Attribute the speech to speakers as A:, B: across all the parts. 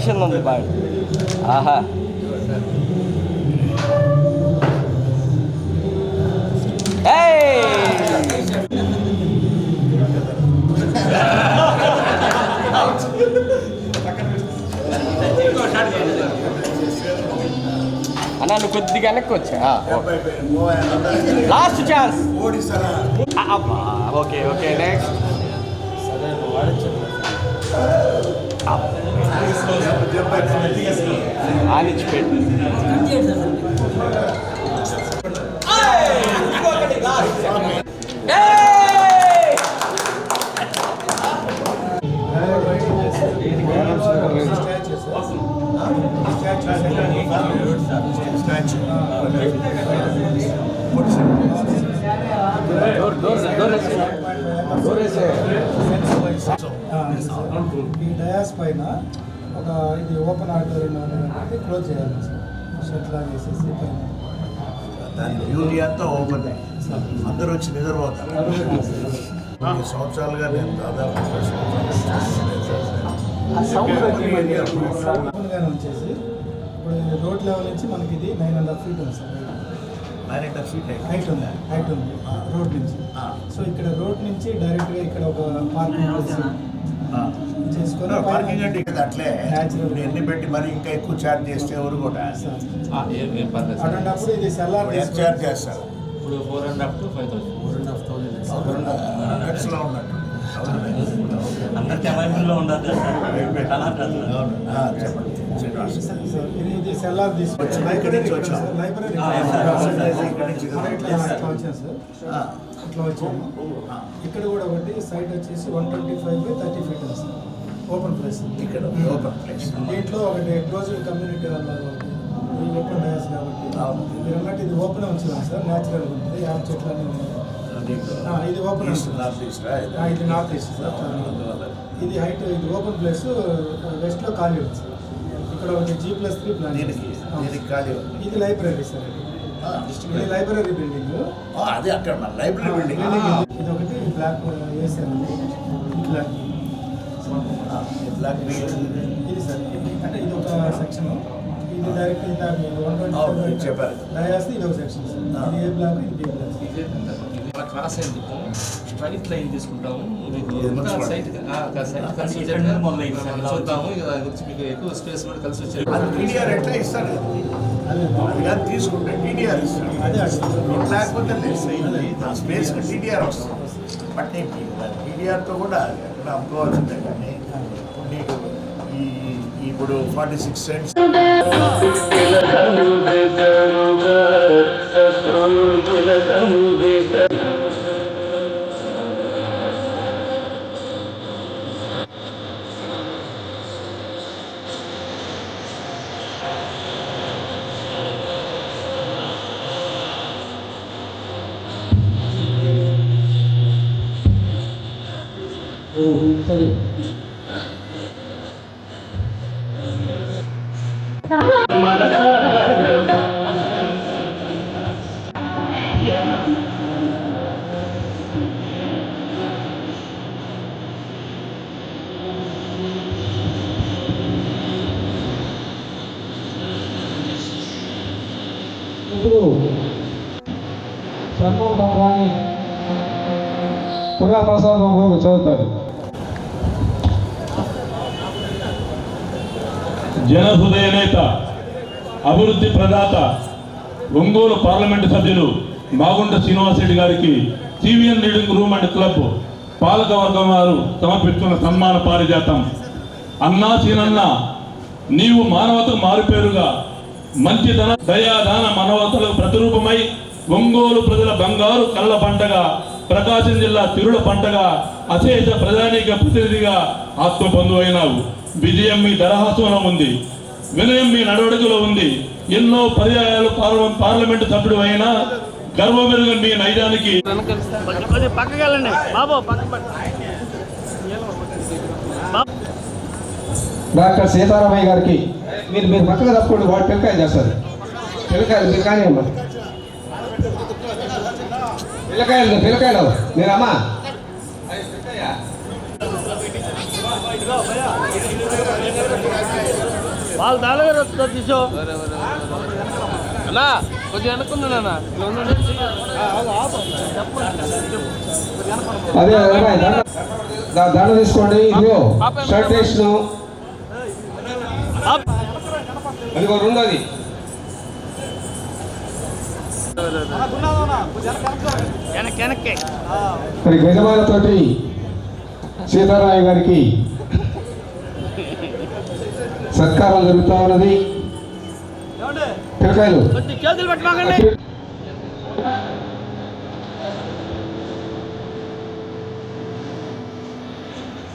A: Tension ఉంది బాగా ఆహా. నన్ను కొద్దిగా వెనక్కి వచ్చా? Last chance okay okay next ఆనిచ్చి పెట్టు ఏయ్!
B: ఈ డయాస్ పైన ఒక ఇది ఓపెన్ ఆడిటోరియం అనేది క్లోజ్ చేయాలి. సార్ షెడ్ లాగా వేసేసి
C: దాని బ్యూటీ అంతా ఓపెన్ అందరూ వచ్చి నిద్రపోతారు. కొన్ని సంవత్సరాలుగా నేను దాదాపు
B: ఓపెన్గానే వచ్చేసి ఇప్పుడు రోడ్ లెవెల్ నుంచి మనకి ఇది నైన్ అండ్ హాఫ్ ఫీట్ ఉంది సార్.
C: హాఫ్ ఫీట్
B: హైట్ ఉంది. హైట్ ఉంది. రోడ్ నుంచి. సో ఇక్కడ రోడ్ నుంచి డైరెక్ట్గా ఇక్కడ ఒక పార్కింగ్ చేసుకొని
C: పార్కింగ్ అంటే ఇక్కడ అట్లే ఎన్ని పెట్టి మరి ఇంకా ఎక్కువ ఛార్జ్ చేస్తే ఎవరు కూడా.
B: సార్ అటువంటిప్పుడు ఇది సెల్లార్
C: ఎంత ఛార్జ్ చేస్తారు?
D: ఇప్పుడు four and half to five thousand four and half thousand
C: ఉన్నట్టు.
D: అందరికి అవైలబుల్లో ఉండదు
C: అవును. ఆ, చెప్పండి.
B: ఇది సెల్లార్ తీసుకొచ్చి?
C: ఇక్కడి నుంచి వచ్చాం.
B: లైబ్రరీ
D: ఆ, yes, sir.
C: ఇక్కడి నుంచి
B: వచ్చాము. కూడా ఒకటి సైట్ వచ్చేసి one twenty five by thirty feet sir open place
C: ఇక్కడ ఓపెన్ ప్లేస్
B: దీంట్లో ఒకటి క్లోజ్డ్ కమ్యూనిటీ ఇది ఓపెన్ డయాస్ కాబట్టి. మీరు అన్నట్టు ఇది ఓపెన్ ఉంచుదాం సార్. న్యాచురల్ ఉంటుంది యాప్ చెట్లు ఆ, ఇది ఓపెన్.
C: నార్త్ ఈస్ట్ ఇది?
B: North east sir. ఇది హైట్ ఇది ఓపెన్ ప్లేస్ వెస్ట్లో ఖాళీ ఉంది సార్. ఇక్కడ ఒకటి జీ ప్లస్ త్రీ ప్లాన్ ఇది లైబ్రరీ సార్ ఇది. లైబ్రరీ బిల్డింగ్
C: అదే అక్కడ లైబ్రరీ బిల్డింగ్
B: ఇది ఒకటి బ్లాక్ వేసాను ఇట్లా
C: బ్లాక్
B: ఇది సార్ ఇది అంటే ఇది ఒక సెక్షన్ ఇది డైరెక్ట్ ఇంత
C: చెప్పారు.
B: ఇది ఒక సెక్షన్ సార్ ఏ బ్లాక్ ఇది బ్లాక్
D: స్ట్రైట్ లైన్ తీసుకుంటాము. సైట్ కలిసి చూద్దాము గురించి మీకు ఎక్కువ స్పేస్ కూడా కలిసి
C: టీడీఆర్ ఎట్లా
B: అదే
C: తీసుకుంటే టీడీఆర్ లేకపోతే టీడీఆర్ వస్తుంది బట్ టీడీఆర్తో కూడా ఎక్కడ అమ్ముకోవాల్సిందే కానీ ఇప్పుడు నీకు ఈ ఇప్పుడు ఫార్టీ సిక్స్ సెంట్స్
E: ఇప్పుడు షణ్ముఖం కానీ పురాప్రసాదం చదువుతారు
F: జనహృదయ నేత అభివృద్ధి ప్రదాత ఒంగోలు పార్లమెంటు సభ్యులు మాగుంట శ్రీనివాసరెడ్డి గారికి CVN reading room and club పాలకవర్గం వారు సమర్పిస్తున్న సన్మాన పారిజాతం. అన్నా సీనన్న నీవు మానవతకు మారుపేరుగా మంచితన దయాదాన మానవతలకు ప్రతిరూపమై ఒంగోలు ప్రజల బంగారు కళ్ళ పంటగా ప్రకాశం జిల్లా తిరుల పంటగా అశేష ప్రజానీక ప్రతినిధిగా ఆత్మ పొందువైనావు విజయం మీ దరహాసంలో ఉంది. వినయం మీ నడవడికలో ఉంది. ఎన్నో పర్యాయాలు పార్ల- పార్లమెంటు సభ్యుడు అయినా గర్వమెరుగని మీ నైజానికి
E: డాక్టర్ సీతారామయ్య గారికి మీరు మీరు పక్కన తప్పకుండా వాడు పిల్లకాయలు చేస్తారు. పిల్లకాయలు మీరు కానీ అమ్మా పిల్లకాయలు పిల్లకాయలు మీరు
A: వాళ్ళు దానిగా వస్తుంది తీసో. అన్నా కొంచెం వెనుకున్నానన్నా ఇట్లా ఉండండి
E: అదే అదే దండ దా- దండ తీసుకోండి. ఇదిగో షర్ట్ వేసిన. అదిగో రెండోది.
A: వెనక్కి వెనక్కి.
E: మరి గజమాలతోటి సీతారాయ గారికి సత్కారం జరుగుతా ఉన్నది. పిల్లకాయలు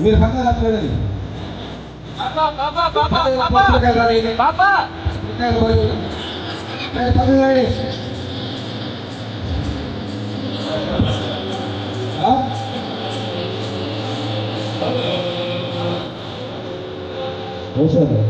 E: మీరు పక్కన తప్పలేదండి పిల్లకాయలు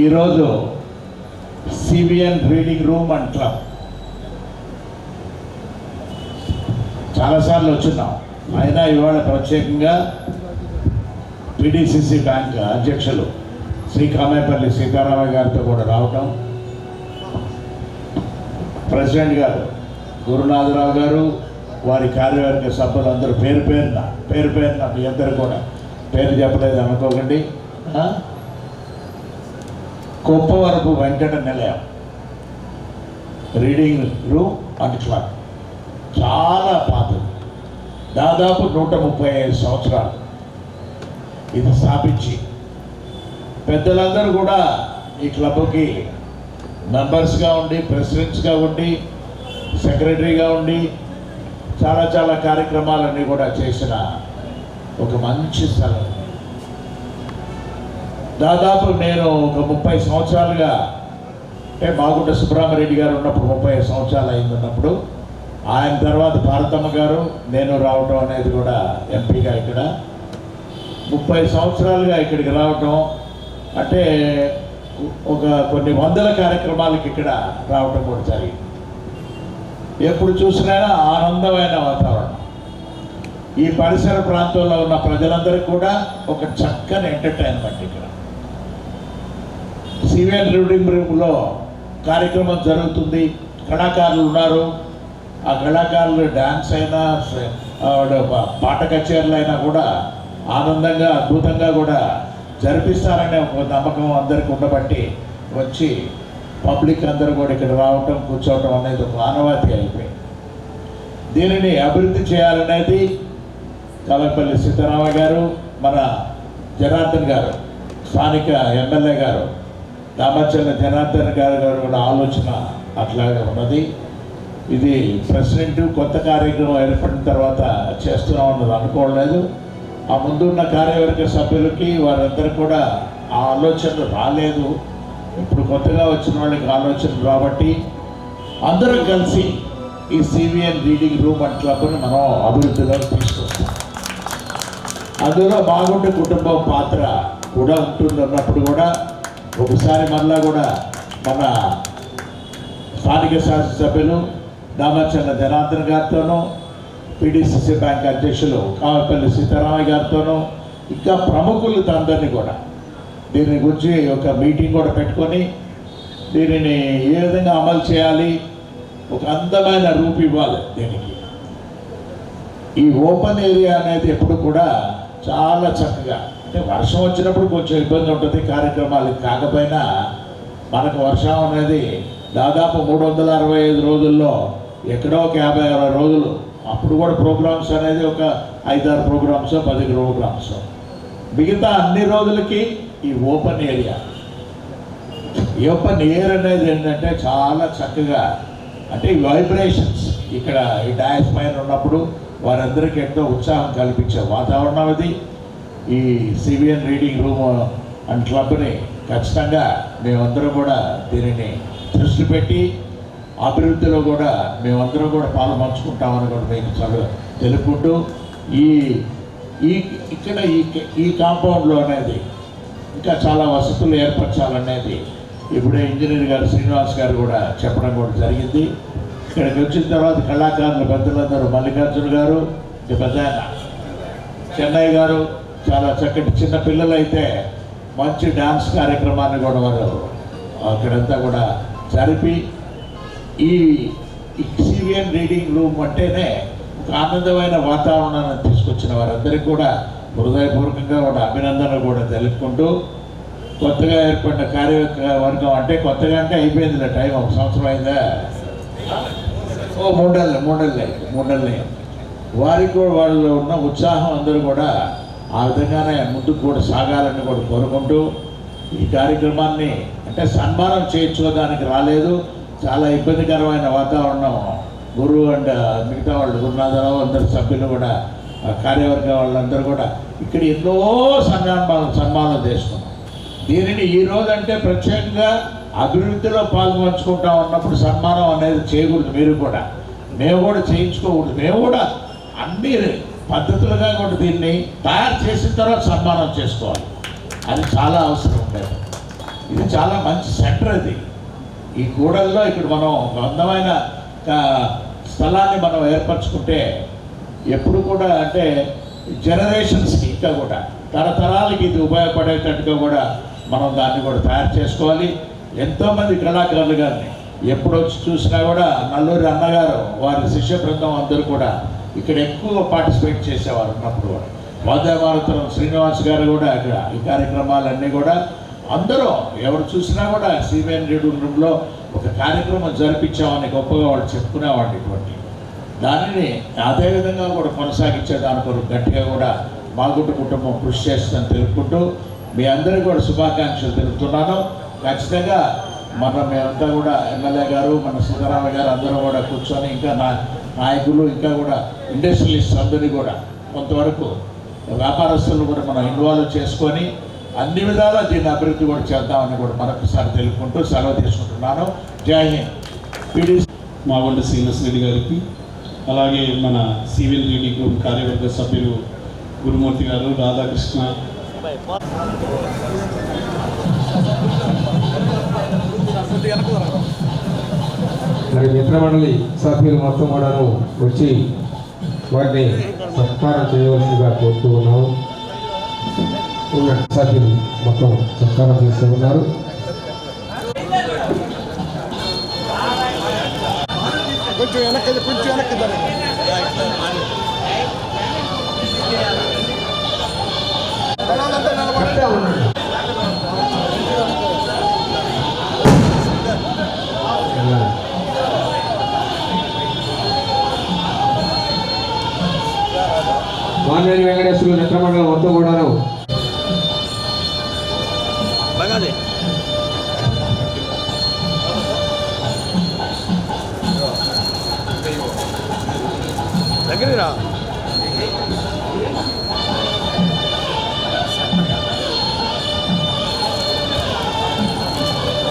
C: ఈరోజు CBN reading room and club. చాలాసార్లు వచ్చున్నాం. అయినా ఇవాళ ప్రత్యేకంగా పిడిసిసి బ్యాంక్ అధ్యక్షులు శ్రీ కామేపల్లి సీతారామయ్య గారితో కూడా రావటం. ప్రెసిడెంట్ గారు గురునాథరావు గారు వారి కార్యవర్గ సభ్యులందరూ పేరు పేరున పేరు పేరున మీ అందరు కూడా పేరు చెప్పలేదు అనుకోకండి. కొప్పవరపు వెంకట నిలయం రీడింగ్ రూమ్ అండ్ క్లబ్ చాలా పాతది. దాదాపు నూట ముప్పై ఐదు సంవత్సరాలు. ఇది స్థాపించి. పెద్దలందరూ కూడా ఈ క్లబ్కి మెంబర్స్గా ఉండి ప్రెసిడెంట్స్గా ఉండి సెక్రటరీగా ఉండి చాలా చాలా కార్యక్రమాలన్నీ కూడా చేసిన ఒక మంచి స్థలం. దాదాపు నేను ఒక ముప్పై సంవత్సరాలుగా అంటే మాగుంట సుబ్రహ్మరెడ్డి గారు ఉన్నప్పుడు ముప్పై సంవత్సరాలు అయింది ఉన్నప్పుడు. ఆయన తర్వాత భారతమ్మ గారు నేను రావటం అనేది కూడా ఎంపీగా ఇక్కడ. ముప్పై సంవత్సరాలుగా ఇక్కడికి రావటం అంటే ఒక కొన్ని వందల కార్యక్రమాలకి ఇక్కడ రావటం కూడా జరిగింది. ఎప్పుడు చూసినా ఆనందమైన వాతావరణం. ఈ పరిసర ప్రాంతంలో ఉన్న ప్రజలందరికీ కూడా ఒక చక్కని ఎంటర్టైన్మెంట్ ఇక్కడ. సివిఎల్ రీడింగ్ రూమ్లో కార్యక్రమం జరుగుతుంది. కళాకారులు ఉన్నారు. ఆ కళాకారులు డ్యాన్స్ అయినా పాట కచేరీలు అయినా కూడా ఆనందంగా అద్భుతంగా కూడా జరిపిస్తారనే ఒక నమ్మకం అందరికి ఉండబట్టి వచ్చి పబ్లిక్ అందరూ కూడా ఇక్కడ రావటం కూర్చోవటం అనేది ఒక ఆనవాతి అయిపోయింది. దీనిని అభివృద్ధి చేయాలనేది కలపల్లి సీతారామ గారు మన జనార్దన్ గారు స్థానిక ఎమ్మెల్యే గారు దామచర్ల జనార్దన్ గారు గారు కూడా ఆలోచన అట్లాగే ఉన్నది. ఇది ప్రెసిడెంట్ కొత్త కార్యక్రమం ఏర్పడిన తర్వాత చేస్తున్నాం అన్నది అనుకోలేదు ఆ ముందున్న కార్యవర్గ సభ్యులకి వారందరూ కూడా ఆ ఆలోచనలు రాలేదు. ఇప్పుడు కొత్తగా వచ్చిన వాళ్ళకి ఆలోచనలు కాబట్టి అందరం కలిసి ఈ సివిఎన్ రీడింగ్ రూమ్ అండ్ క్లబ్ని మనం అభివృద్ధిలో తీసుకొస్తాం. అందులో బాగుండే కుటుంబం పాత్ర కూడా ఉంటుంది అన్నప్పుడు కూడా ఒకసారి మళ్ళా కూడా మన స్థానిక శాసనసభ్యులు దామచర్ల జనార్దన్ గారితోనూ పిడిసిసి బ్యాంక్ అధ్యక్షులు కామపల్లి సీతారామయ్య గారితోనూ ఇంకా ప్రముఖులు అందరినీ కూడా. దీని గురించి ఒక మీటింగ్ కూడా పెట్టుకొని దీనిని ఏ విధంగా అమలు చేయాలి ఒక అందమైన రూపు ఇవ్వాలి దీనికి. ఈ ఓపెన్ ఏరియా అనేది ఎప్పుడు కూడా చాలా చక్కగా అంటే వర్షం వచ్చినప్పుడు కొంచెం ఇబ్బంది ఉంటుంది. కార్యక్రమాలు కాకపోయినా మనకు వర్షం అనేది దాదాపు మూడు వందల అరవై ఐదు రోజుల్లో ఎక్కడో ఒక యాభై అరవై రోజులు. అప్పుడు కూడా ప్రోగ్రామ్స్ అనేది ఒక ఐదారు ప్రోగ్రామ్స్ పది ప్రోగ్రామ్స్. మిగతా అన్ని రోజులకి ఈ ఓపెన్ ఏరియా. ఈ ఓపెన్ ఎయిర్ అనేది ఏంటంటే చాలా చక్కగా అంటే ఈ వైబ్రేషన్స్. ఇక్కడ ఈ డాష్ పైన ఉన్నప్పుడు వారందరికీ ఎంతో ఉత్సాహం కల్పించే వాతావరణం అది ఈ సిబిఎన్ రీడింగ్ రూమ్ అండ్ క్లబ్ని ఖచ్చితంగా మేమందరం కూడా దీనిని దృష్టి పెట్టి అభివృద్ధిలో కూడా మేమందరం కూడా పాల్పంచుకుంటామని కూడా మీకు చదువు తెలుపుకుంటూ ఈ ఈ ఇక్కడ ఈ ఈ కాంపౌండ్లో అనేది ఇంకా చాలా వసతులు ఏర్పరచాలనేది ఇప్పుడే ఇంజనీర్ గారు శ్రీనివాస్ గారు కూడా చెప్పడం కూడా జరిగింది. ఇక్కడికి వచ్చిన తర్వాత కళాకారులు పెద్దలందరూ మల్లికార్జున గారు ఇంకా పెద్ద చెన్నై గారు చాలా చక్కటి చిన్న పిల్లలైతే మంచి డ్యాన్స్ కార్యక్రమాన్ని కూడా వారు అక్కడంతా కూడా జరిపి ఈ సివిఎన్ రీడింగ్ రూమ్ అంటేనే ఒక ఆనందమైన వాతావరణాన్ని తీసుకొచ్చిన వారందరికీ కూడా హృదయపూర్వకంగా కూడా అభినందనలు కూడా తెలుపుకుంటూ కొత్తగా ఏర్పడిన కార్యవర్గం అంటే కొత్తగా అంటే అయిపోయిందిలే టైం ఒక సంవత్సరం అయిందా? ఓ మూడేళ్ళు మూడేళ్ళు అయింది మూడేళ్ళు వారికి కూడా వాళ్ళు ఉన్న ఉత్సాహం అందరూ కూడా ఆ విధంగానే ముందుకు కూడా సాగాలని కూడా కోరుకుంటూ ఈ కార్యక్రమాన్ని అంటే సన్మానం చేయించుకోవడానికి రాలేదు. చాలా ఇబ్బందికరమైన వాతావరణం గురువు అండ్ మిగతా వాళ్ళు గురునాథరావు అందరు సభ్యులు కూడా కార్యవర్గ వాళ్ళందరూ కూడా ఇక్కడ ఎన్నో సన్మానం సన్మానం చేసుకున్నాం. దీనిని ఈ రోజు అంటే ప్రత్యేకంగా అభివృద్ధిలో పాల్పంచుకుంటా ఉన్నప్పుడు సన్మానం అనేది చేయకూడదు మీరు కూడా. మేము కూడా చేయించుకోకూడదు. మేము కూడా అన్ని పద్ధతులుగా కూడా దీన్ని తయారు చేసిన తర్వాత సన్మానం చేసుకోవాలి. అది చాలా అవసరం ఉండేది. ఇది చాలా మంచి సెంటర్ ఇది ఈ కూడల్లో ఇక్కడ మనం ఒక అందమైన స్థలాన్ని మనం ఏర్పరచుకుంటే ఎప్పుడు కూడా అంటే జనరేషన్స్కి ఇంకా కూడా తరతరాలకి ఇది ఉపయోగపడేటట్టుగా కూడా మనం దాన్ని కూడా తయారు చేసుకోవాలి. ఎంతోమంది కళాకారులు గారిని ఎప్పుడు వచ్చి చూసినా కూడా నల్లూరి అన్నగారు వారి శిష్య బృందం అందరూ కూడా ఇక్కడ ఎక్కువగా పార్టిసిపేట్ చేసేవారు ఉన్నప్పుడు కూడా. వందే శ్రీనివాస్ గారు కూడా ఇక్కడ ఈ కార్యక్రమాలన్నీ కూడా అందరూ ఎవరు చూసినా కూడా సిబిఎన్ రెడ్డి రూమ్లో ఒక కార్యక్రమం జరిపించామని గొప్పగా వాళ్ళు చెప్పుకునేవాళ్ళు ఇటువంటి. దానిని అదేవిధంగా కూడా కొనసాగించే దాని కొరకు గట్టిగా కూడా మాగుంట కుటుంబం కృషి చేస్తుందని తెలుపుకుంటూ మీ అందరికీ కూడా శుభాకాంక్షలు తెలుపుతున్నాను. ఖచ్చితంగా మన మేమంతా కూడా ఎమ్మెల్యే గారు మన సీతారామ గారు అందరూ కూడా కూర్చొని ఇంకా నా నాయకులు ఇంకా కూడా ఇండస్ట్రియలిస్ట్ అందరినీ కూడా కొంతవరకు వ్యాపారస్తులు కూడా మనం ఇన్వాల్వ్ చేసుకొని అన్ని విధాలా దీన్ని అభివృద్ధి కూడా చేద్దామని కూడా మరొకసారి తెలుపుకుంటూ సెలవు తీసుకుంటున్నాను. జై హింద్. పీడీసీ
G: మాగొండ శ్రీనివాస్ రెడ్డి గారికి అలాగే మన సివిల్ రెడ్డి గ్రూప్ కార్యవర్గ సభ్యులు గురుమూర్తి గారు రాధాకృష్ణ.
E: మరి మిత్రమండలి సభ్యులు మొత్తం కూడాను వచ్చి వాటిని సత్కారం చేయవలసిందిగా కోరుతూ ఉన్నాము. ఉన్న సభ్యులు మొత్తం సత్కారం చేస్తూ ఉన్నారు.
B: కొంచెం వెనక్కి కొంచెం వెనక్కి
E: కరెక్ట్గా. వానేని వెంకటేశ్వరులు మిత్రమండలం మొత్తం కూడాను